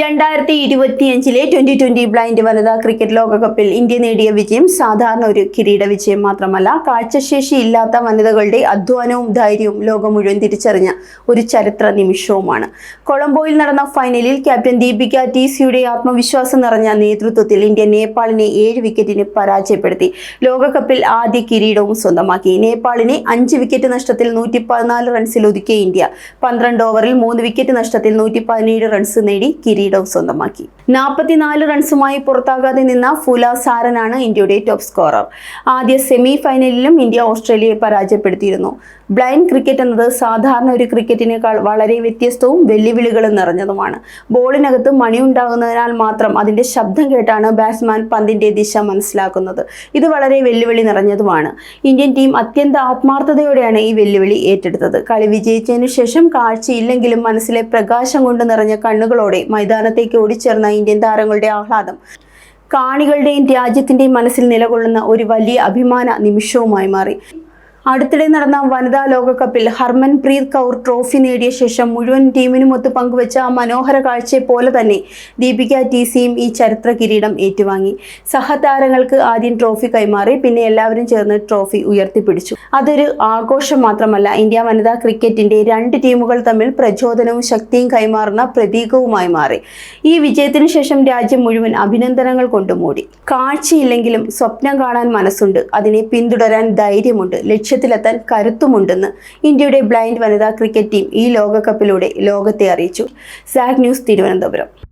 രണ്ടായിരത്തി ഇരുപത്തിയഞ്ചിലെ twenty twenty blind വനിതാ ക്രിക്കറ്റ് ലോകകപ്പിൽ ഇന്ത്യ നേടിയ വിജയം സാധാരണ ഒരു കിരീട വിജയം മാത്രമല്ല കാഴ്ചശേഷി ഇല്ലാത്ത വനിതകളുടെ അധ്വാനവും ധൈര്യവും ലോകം മുഴുവൻ തിരിച്ചറിഞ്ഞ ഒരു ചരിത്ര നിമിഷവുമാണ്. കൊളംബോയിൽ നടന്ന ഫൈനലിൽ ക്യാപ്റ്റൻ ദീപിക ടി സിയുടെ ആത്മവിശ്വാസം നിറഞ്ഞ നേതൃത്വത്തിൽ ഇന്ത്യ നേപ്പാളിനെ ഏഴ് വിക്കറ്റിന് പരാജയപ്പെടുത്തി. ലോകകപ്പിൽ ആദ്യ കിരീടവും സ്വന്തമാക്കി. നേപ്പാളിനെ അഞ്ച് വിക്കറ്റ് നഷ്ടത്തിൽ നൂറ്റി റൺസിൽ ഒതുക്കിയ ഇന്ത്യ പന്ത്രണ്ട് ഓവറിൽ മൂന്ന് വിക്കറ്റ് നഷ്ടത്തിൽ നൂറ്റി റൺസ് നേടി കിരീടവും സ്വന്തമാക്കി. നാൽപ്പത്തിനാല് റൺസുമായി പുറത്താകാതെ നിന്ന ഫുല സാരനാണ് ഇന്ത്യയുടെ ടോപ്പ് സ്കോറർ. ആദ്യ സെമി ഫൈനലിലും ഇന്ത്യ ഓസ്ട്രേലിയയെ പരാജയപ്പെടുത്തിയിരുന്നു. ബ്ലൈൻഡ് ക്രിക്കറ്റ് എന്നത് സാധാരണ ഒരു ക്രിക്കറ്റിനേക്കാൾ വളരെ വ്യത്യസ്തവും വെല്ലുവിളികളും നിറഞ്ഞതുമാണ്. ബോളിനകത്ത് മണിയുണ്ടാകുന്നതിനാൽ മാത്രം അതിന്റെ ശബ്ദം കേട്ടാണ് ബാറ്റ്സ്മാൻ പന്തിന്റെ ദിശ മനസ്സിലാക്കുന്നത്. ഇത് വളരെ വെല്ലുവിളി നിറഞ്ഞതുമാണ്. ഇന്ത്യൻ ടീം അത്യന്ത ആത്മാർത്ഥതയോടെയാണ് ഈ വെല്ലുവിളി ഏറ്റെടുത്തത്. കളി വിജയിച്ചതിനു ശേഷം കാഴ്ചയില്ലെങ്കിലും മനസ്സിലെ പ്രകാശം കൊണ്ട് നിറഞ്ഞ കണ്ണുകളോടെ മൈതാനത്തേക്ക് ഓടിച്ചേർന്ന ഇന്ത്യൻ താരങ്ങളുടെ ആഹ്ലാദം. കാണികളുടെയും രാജ്യത്തിന്റെയും മനസ്സിൽ നിലകൊള്ളുന്ന ഒരു വലിയ അഭിമാന നിമിഷവുമായി മാറി. അടുത്തിടെ നടന്ന വനിതാ ലോകകപ്പിൽ ഹർമൻപ്രീത് കൗർ ട്രോഫി നേടിയ ശേഷം മുഴുവൻ ടീമിനും ടീമിനുമൊത്ത് പങ്കുവച്ച ആ മനോഹര കാഴ്ചയെ പോലെ തന്നെ ദീപിക ടി സിയും ഈ ചരിത്ര കിരീടം ഏറ്റുവാങ്ങി. സഹതാരങ്ങൾക്ക് ആദ്യം ട്രോഫി കൈമാറി പിന്നെ എല്ലാവരും ചേർന്ന് ട്രോഫി ഉയർത്തിപ്പിടിച്ചു. അതൊരു ആഘോഷം മാത്രമല്ല ഇന്ത്യ വനിതാ ക്രിക്കറ്റിന്റെ രണ്ട് ടീമുകൾ തമ്മിൽ പ്രചോദനവും ശക്തിയും കൈമാറുന്ന പ്രതീകവുമായി മാറി. ഈ വിജയത്തിനു ശേഷം രാജ്യം മുഴുവൻ അഭിനന്ദനങ്ങൾ കൊണ്ടുമൂടി കാഴ്ചയില്ലെങ്കിലും സ്വപ്നം കാണാൻ മനസ്സുണ്ട്. അതിനെ പിന്തുടരാൻ ധൈര്യമുണ്ട്. ലക്ഷ്യത്തിലെത്താൻ കരുത്തുമുണ്ടെന്ന് ഇന്ത്യയുടെ ബ്ലൈൻഡ് വനിതാ ക്രിക്കറ്റ് ടീം ഈ ലോകകപ്പിലൂടെ ലോകത്തെ അറിയിച്ചു. സാഗ് ന്യൂസ് തിരുവനന്തപുരം.